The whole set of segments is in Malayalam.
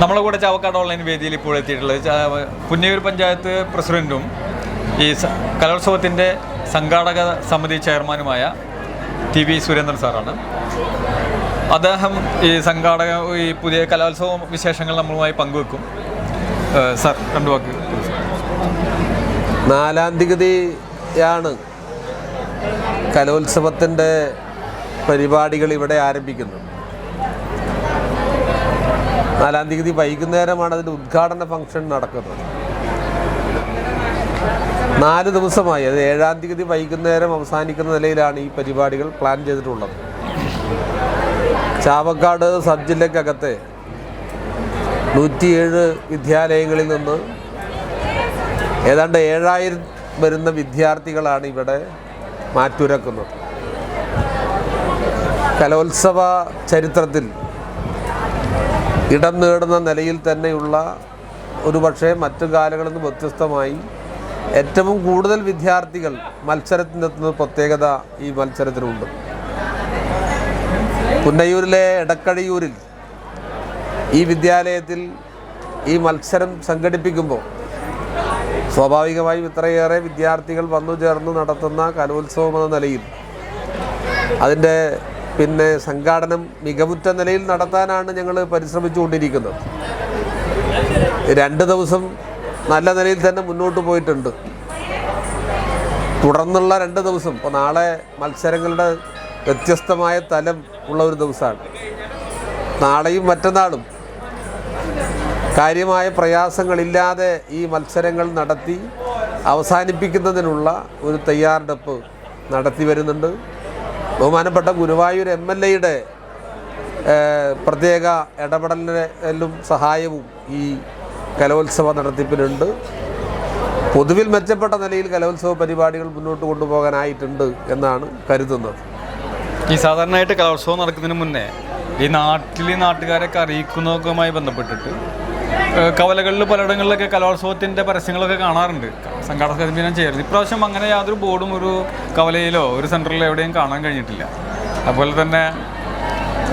നമ്മളെ കൂടെ ചാവക്കാട് ഓൺലൈൻ വേദിയിൽ ഇപ്പോൾ എത്തിയിട്ടുള്ളത് പുന്നയൂർ പഞ്ചായത്ത് പ്രസിഡന്റും ഈ കലോത്സവത്തിന്റെ സംഘാടക സമിതി ചെയർമാനുമായ ടി വി സുരേന്ദ്രൻ സാറാണ്. അദ്ദേഹം ഈ സംഘാടക ഈ പുതിയ കലോത്സവ വിശേഷങ്ങൾ നമ്മളുമായി പങ്കുവെക്കും. സാർ രണ്ടു വാക്ക് നാലാം തീയതിയാണ് കലോത്സവത്തിന്റെ പരിപാടികൾ ഇവിടെ ആരംഭിക്കുന്നത്. നാലാം തീയതി വൈകുന്നേരമാണ് അതിന്റെ ഉദ്ഘാടന ഫംഗ്ഷൻ നടക്കുന്നത്. നാല് ദിവസമായി. അത് ഏഴാം തീയതി വൈകുന്നേരം അവസാനിക്കുന്ന നിലയിലാണ് ഈ പരിപാടികൾ പ്ലാൻ ചെയ്തിട്ടുള്ളത്. ചാവക്കാട് സബ് ജില്ലക്കകത്തെ നൂറ്റിയേഴ് വിദ്യാലയങ്ങളിൽ നിന്ന് ഏതാണ്ട് ഏഴായിരം വരുന്ന വിദ്യാർത്ഥികളാണ് ഇവിടെ മാറ്റുരക്കുന്നത്. കലോത്സവ ചരിത്രത്തിൽ ഇടം നേടുന്ന നിലയിൽ തന്നെയുള്ള ഒരു പക്ഷേ മറ്റു കാലങ്ങളിൽ നിന്ന് വ്യത്യസ്തമായി ഏറ്റവും കൂടുതൽ വിദ്യാർത്ഥികൾ മത്സരത്തിനെത്തുന്ന പ്രത്യേകത ഈ മത്സരത്തിനുണ്ട്. പുന്നയൂരിലെ എടക്കഴിയൂരിൽ ഈ വിദ്യാലയത്തിൽ ഈ മത്സരം സംഘടിപ്പിക്കുമ്പോൾ സ്വാഭാവികമായും ഇത്രയേറെ വിദ്യാർത്ഥികൾ വന്നു ചേർന്ന് നടത്തുന്ന കലോത്സവം എന്ന നിലയിൽ അതിന്റെ പിന്നെ സംഘാടനം മികവുറ്റ നിലയിൽ നടത്താനാണ് ഞങ്ങൾ പരിശ്രമിച്ചുകൊണ്ടിരിക്കുന്നത്. രണ്ട് ദിവസം നല്ല നിലയിൽ തന്നെ മുന്നോട്ട് പോയിട്ടുണ്ട്. തുടർന്നുള്ള രണ്ട് ദിവസം ഇപ്പോൾ നാളെ മത്സരങ്ങളുടെ വ്യത്യസ്തമായ തലം ഉള്ള ഒരു ദിവസമാണ്. നാളെയും മറ്റന്നാളും കാര്യമായ പ്രയാസങ്ങളില്ലാതെ ഈ മത്സരങ്ങൾ നടത്തി അവസാനിപ്പിക്കുന്നതിനുള്ള ഒരു തയ്യാറെടുപ്പ് നടത്തി വരുന്നുണ്ട്. ബഹുമാനപ്പെട്ട ഗുരുവായൂർ എം എൽ എയുടെ പ്രത്യേക ഇടപെടലിലും സഹായവും ഈ കലോത്സവ നടത്തിപ്പിനുണ്ട് പൊതുവിൽ മെച്ചപ്പെട്ട നിലയിൽ കലോത്സവ പരിപാടികൾ മുന്നോട്ട് കൊണ്ടുപോകാനായിട്ടുണ്ട് എന്നാണ് കരുതുന്നത്. ഈ സാധാരണയായിട്ട് കലോത്സവം നടക്കുന്നതിന് മുന്നേ ഈ നാട്ടിലെ നാട്ടുകാരൊക്കെ അറിയിക്കുന്നതൊക്കെയുമായി ബന്ധപ്പെട്ടിട്ട് കവലകളിൽ പലയിടങ്ങളിലൊക്കെ കലോത്സവത്തിന്റെ പരസ്യങ്ങളൊക്കെ കാണാറുണ്ട്. സംഘാടക സമിതി ഞാൻ ഇപ്രാവശ്യം അങ്ങനെ യാതൊരു ബോർഡും ഒരു കവലയിലോ ഒരു സെന്ററിലോ എവിടെയും കാണാൻ കഴിഞ്ഞിട്ടില്ല. അതുപോലെ തന്നെ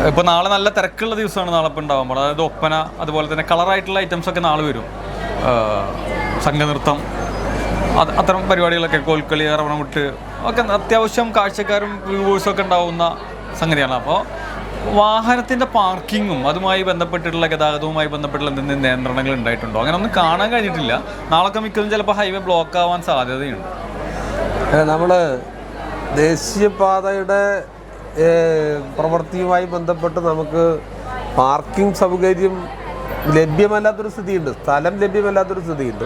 ഇപ്പോൾ നാളെ നല്ല തിരക്കുള്ള ദിവസമാണ് നാളെ ഇപ്പോൾ ഉണ്ടാകുമ്പോൾ അതായത് ഒപ്പന അതുപോലെ തന്നെ കളറായിട്ടുള്ള ഐറ്റംസ് ഒക്കെ നാളെ വരും. സംഘനൃത്തം അത് അത്തരം പരിപാടികളൊക്കെ കോൽക്കളി ഇറവണമുട്ട് ഒക്കെ അത്യാവശ്യം കാഴ്ചക്കാരും വ്യൂവേഴ്സും ഒക്കെ ഉണ്ടാവുന്ന സംഗതിയാണ്. അപ്പോൾ വാഹനത്തിന്റെ പാർക്കിങ്ങും അതുമായി ബന്ധപ്പെട്ടിട്ടുള്ള ഗതാഗതവുമായി ബന്ധപ്പെട്ടുള്ള എന്തെങ്കിലും നിയന്ത്രണങ്ങൾ ഉണ്ടായിട്ടുണ്ടോ? അങ്ങനെ ഒന്നും കാണാൻ കഴിഞ്ഞിട്ടില്ല. നാളൊക്കെ മിക്കതും ചിലപ്പോൾ ഹൈവേ ബ്ലോക്ക് ആവാൻ സാധ്യതയുണ്ട്. നമ്മൾ ദേശീയപാതയുടെ പ്രവൃത്തിയുമായി ബന്ധപ്പെട്ട് നമുക്ക് പാർക്കിംഗ് സൗകര്യം ലഭ്യമല്ലാത്തൊരു സ്ഥിതിയുണ്ട്. സ്ഥലം ലഭ്യമല്ലാത്തൊരു സ്ഥിതിയുണ്ട്.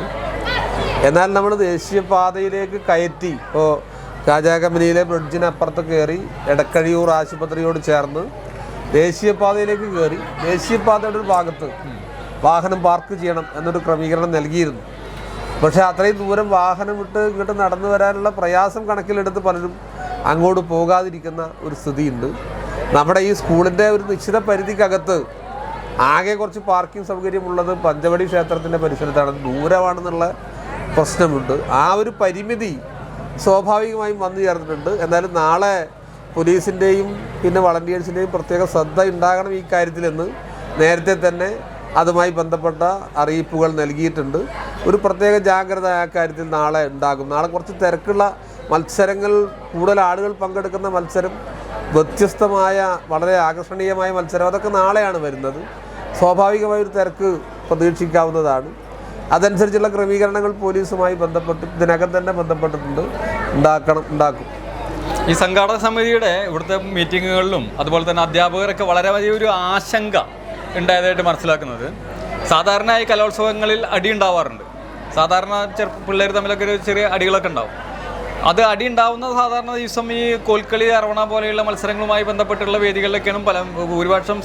എന്നാൽ നമ്മൾ ദേശീയപാതയിലേക്ക് കയറ്റി ഇപ്പോൾ രാജാകമ്പനിയിലെ ബ്രിഡ്ജിനപ്പുറത്ത് കയറി എടക്കഴിയൂർ ആശുപത്രിയോട് ചേർന്ന് ദേശീയപാതയിലേക്ക് കയറി ദേശീയപാതയുടെ ഒരു ഭാഗത്ത് വാഹനം പാർക്ക് ചെയ്യണം എന്നൊരു ക്രമീകരണം നൽകിയിരുന്നു. പക്ഷേ അത്രയും ദൂരം വാഹനം വിട്ട് ഇങ്ങോട്ട് നടന്നു വരാനുള്ള പ്രയാസം കണക്കിലെടുത്ത് പലരും അങ്ങോട്ട് പോകാതിരിക്കുന്ന ഒരു സ്ഥിതിയുണ്ട്. നമ്മുടെ ഈ സ്കൂളിന്റെ ഒരു നിശ്ചിത പരിധിക്കകത്ത് ആകെ കുറച്ച് പാർക്കിംഗ് സൗകര്യമുള്ളത് പഞ്ചവടി ക്ഷേത്രത്തിന്റെ പരിസരത്താണ്. ദൂരമാണെന്നുള്ള പ്രശ്നമുണ്ട്. ആ ഒരു പരിമിതി സ്വാഭാവികമായും വന്നു ചേർന്നിട്ടുണ്ട്. എന്നാലും നാളെ പോലീസിന്റെയും പിന്നെ വളണ്ടിയേഴ്സിന്റെയും പ്രത്യേക ശ്രദ്ധ ഉണ്ടാകണം ഈ കാര്യത്തിലെന്ന് നേരത്തെ തന്നെ അതുമായി ബന്ധപ്പെട്ട അറിയിപ്പുകൾ നൽകിയിട്ടുണ്ട്. ഒരു പ്രത്യേക ജാഗ്രത ആ കാര്യത്തിൽ നാളെ ഉണ്ടാകും. നാളെ കുറച്ച് തിരക്കുള്ള മത്സരങ്ങൾ കൂടുതൽ ആളുകൾ പങ്കെടുക്കുന്ന മത്സരം വ്യത്യസ്തമായ വളരെ ആകർഷണീയമായ മത്സരം അതൊക്കെ നാളെയാണ് വരുന്നത്. സ്വാഭാവികമായ ഒരു തിരക്ക് പ്രതീക്ഷിക്കാവുന്നതാണ്. അതനുസരിച്ചുള്ള ക്രമീകരണങ്ങൾ പോലീസുമായി ബന്ധപ്പെട്ട് ഇതിനകം തന്നെ ബന്ധപ്പെട്ടിട്ടുണ്ട്. ഉണ്ടാക്കണം ഉണ്ടാക്കും. ഈ സംഘാടക സമിതിയുടെ ഇവിടുത്തെ മീറ്റിങ്ങുകളിലും അതുപോലെ തന്നെ അധ്യാപകരൊക്കെ വളരെ വലിയൊരു ആശങ്ക ഉണ്ടായതായിട്ട് മനസ്സിലാക്കുന്നത്. സാധാരണ ഈ കലോത്സവങ്ങളിൽ അടി ഉണ്ടാവാറുണ്ട്. സാധാരണ ചെറു പിള്ളേർ തമ്മിലൊക്കെ ഒരു ചെറിയ അടികളൊക്കെ ഉണ്ടാവും. അത് അടി ഉണ്ടാവുന്ന സാധാരണ ദിവസം ഈ കോൽക്കളി അരവണ പോലെയുള്ള മത്സരങ്ങളുമായി ബന്ധപ്പെട്ടുള്ള വേദികളിലൊക്കെയാണ് പല ഭൂരിപക്ഷം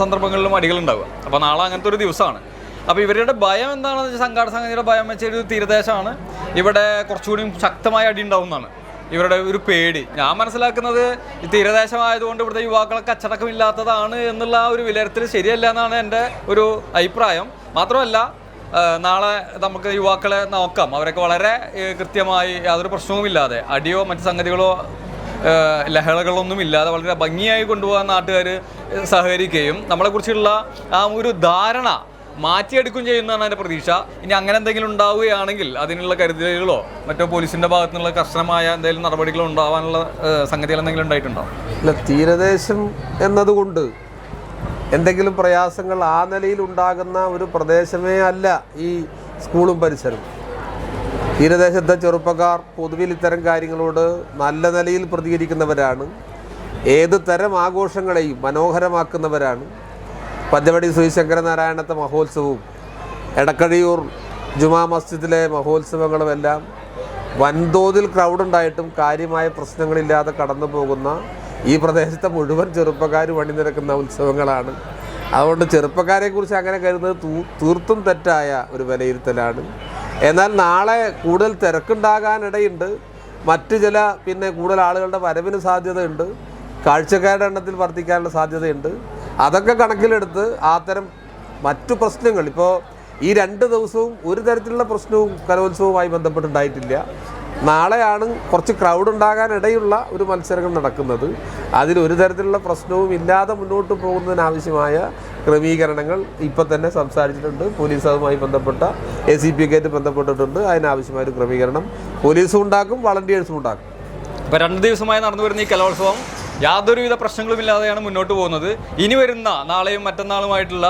സന്ദർഭങ്ങളിലും അടികളുണ്ടാവുക അപ്പോൾ നാളെ അങ്ങനത്തെ ഒരു ദിവസമാണ്. അപ്പോൾ ഇവരുടെ ഭയം എന്താണെന്ന് വെച്ചാൽ സംഘാടക സംഘടനയുടെ ഭയം വെച്ചൊരു തീരദേശമാണ്. ഇവിടെ കുറച്ചുകൂടി ശക്തമായ അടി ഉണ്ടാവുന്നതാണ്. ഇവരുടെ ഒരു പേടി. ഞാൻ മനസ്സിലാക്കുന്നത് തീരദേശമായതുകൊണ്ട് ഇവിടുത്തെ യുവാക്കളൊക്കെ അച്ചടക്കമില്ലാത്തതാണ് എന്നുള്ള ഒരു വിലയിരുത്തൽ ശരിയല്ല എന്നാണ് എന്റെ ഒരു അഭിപ്രായം. മാത്രമല്ല നാളെ നമുക്ക് യുവാക്കളെ നോക്കാം. അവരൊക്കെ വളരെ കൃത്യമായി യാതൊരു പ്രശ്നവുമില്ലാതെ അടിയോ മറ്റ് സംഗതികളോ ലഹളകളൊന്നും ഇല്ലാതെ വളരെ ഭംഗിയായി കൊണ്ടുപോകാൻ നാട്ടുകാർ സഹകരിക്കുകയും നമ്മളെക്കുറിച്ചുള്ള ആ ഒരു ധാരണ മാറ്റിയെടുക്കും ചെയ്യുന്നതാണ് എന്റെ പ്രതീക്ഷ. ഇനി അങ്ങനെ എന്തെങ്കിലും ഉണ്ടാവുകയാണെങ്കിൽ അതിനുള്ള കരുതലുകളോ മറ്റോ പോലീസിന്റെ ഭാഗത്തു നിന്നുള്ള കർശനമായ എന്തെങ്കിലും നടപടികളോ ഉണ്ടാവാനുള്ള സംഗതികൾ എന്തെങ്കിലും ഉണ്ടായിട്ടുണ്ടോ? അല്ല തീരദേശം എന്നതുകൊണ്ട് എന്തെങ്കിലും പ്രയാസങ്ങൾ ആ നിലയിൽ ഉണ്ടാകുന്ന ഒരു പ്രദേശമേ അല്ല ഈ സ്കൂളും പരിസരവും. തീരദേശത്തെ ചെറുപ്പക്കാർ പൊതുവിൽ ഇത്തരം കാര്യങ്ങളോട് നല്ല നിലയിൽ പ്രതികരിക്കുന്നവരാണ്. ഏത് തരം ആഘോഷങ്ങളെയും മനോഹരമാക്കുന്നവരാണ്. പഞ്ചവടി ശ്രീ ശങ്കരനാരായണത്തെ മഹോത്സവവും എടക്കഴിയൂർ ജുമാ മസ്ജിദിലെ മഹോത്സവങ്ങളും എല്ലാം വൻതോതിൽ ക്രൗഡുണ്ടായിട്ടും കാര്യമായ പ്രശ്നങ്ങളില്ലാതെ കടന്നു പോകുന്ന ഈ പ്രദേശത്തെ മുഴുവൻ ചെറുപ്പക്കാർ വണി നിരക്കുന്ന ഉത്സവങ്ങളാണ്. അതുകൊണ്ട് ചെറുപ്പക്കാരെക്കുറിച്ച് അങ്ങനെ കരുതുന്നത് തീർത്തും തെറ്റായ ഒരു വിലയിരുത്തലാണ്. എന്നാൽ നാളെ കൂടുതൽ തിരക്കുണ്ടാകാനിടയുണ്ട്. മറ്റു ചില പിന്നെ കൂടുതൽ ആളുകളുടെ വരവിന് സാധ്യതയുണ്ട്. കാഴ്ചക്കാരുടെ എണ്ണത്തിൽ വർദ്ധിക്കാനുള്ള സാധ്യതയുണ്ട്. അതൊക്കെ കണക്കിലെടുത്ത് അത്തരം മറ്റു പ്രശ്നങ്ങൾ ഇപ്പോൾ ഈ രണ്ട് ദിവസവും ഒരു തരത്തിലുള്ള പ്രശ്നവും കലോത്സവവുമായി ബന്ധപ്പെട്ടുണ്ടായിട്ടില്ല. നാളെയാണ് കുറച്ച് ക്രൗഡ് ഉണ്ടാകാനിടയുള്ള ഒരു മത്സരങ്ങൾ നടക്കുന്നത്. അതിൽ ഒരു തരത്തിലുള്ള പ്രശ്നവും ഇല്ലാതെ മുന്നോട്ട് പോകുന്നതിനാവശ്യമായ ക്രമീകരണങ്ങൾ ഇപ്പം തന്നെ സംസാരിച്ചിട്ടുണ്ട്. പോലീസ് അതുമായി ബന്ധപ്പെട്ട എ സി പി ഒക്കെ ബന്ധപ്പെട്ടിട്ടുണ്ട്. അതിനാവശ്യമായ ഒരു ക്രമീകരണം പോലീസും ഉണ്ടാക്കും വളണ്ടിയേഴ്സും ഉണ്ടാക്കും. ഇപ്പോൾ രണ്ട് ദിവസമായി നടന്നു വരുന്ന ഈ കലോത്സവം യാതൊരുവിധ പ്രശ്നങ്ങളുമില്ലാതെയാണ് മുന്നോട്ട് പോകുന്നത്. ഇനി വരുന്ന നാളെയും മറ്റന്നാളുമായിട്ടുള്ള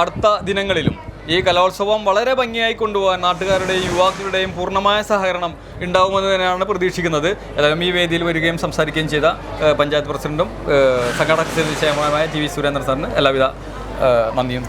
അടുത്ത ദിനങ്ങളിലും ഈ കലോത്സവം വളരെ ഭംഗിയായി കൊണ്ടുപോകാൻ നാട്ടുകാരുടെയും യുവാക്കളുടെയും പൂർണമായ സഹകരണം ഉണ്ടാവുമെന്ന് തന്നെയാണ് പ്രതീക്ഷിക്കുന്നത്. ഏതായാലും ഈ വേദിയിൽ വരികയും സംസാരിക്കുകയും ചെയ്ത പഞ്ചായത്ത് പ്രസിഡന്റും സംഘാടക സമിതി ചെയർമാനുമായ ടി വി സുരേന്ദ്രൻ സാറിന് എല്ലാവിധ നന്ദിയും.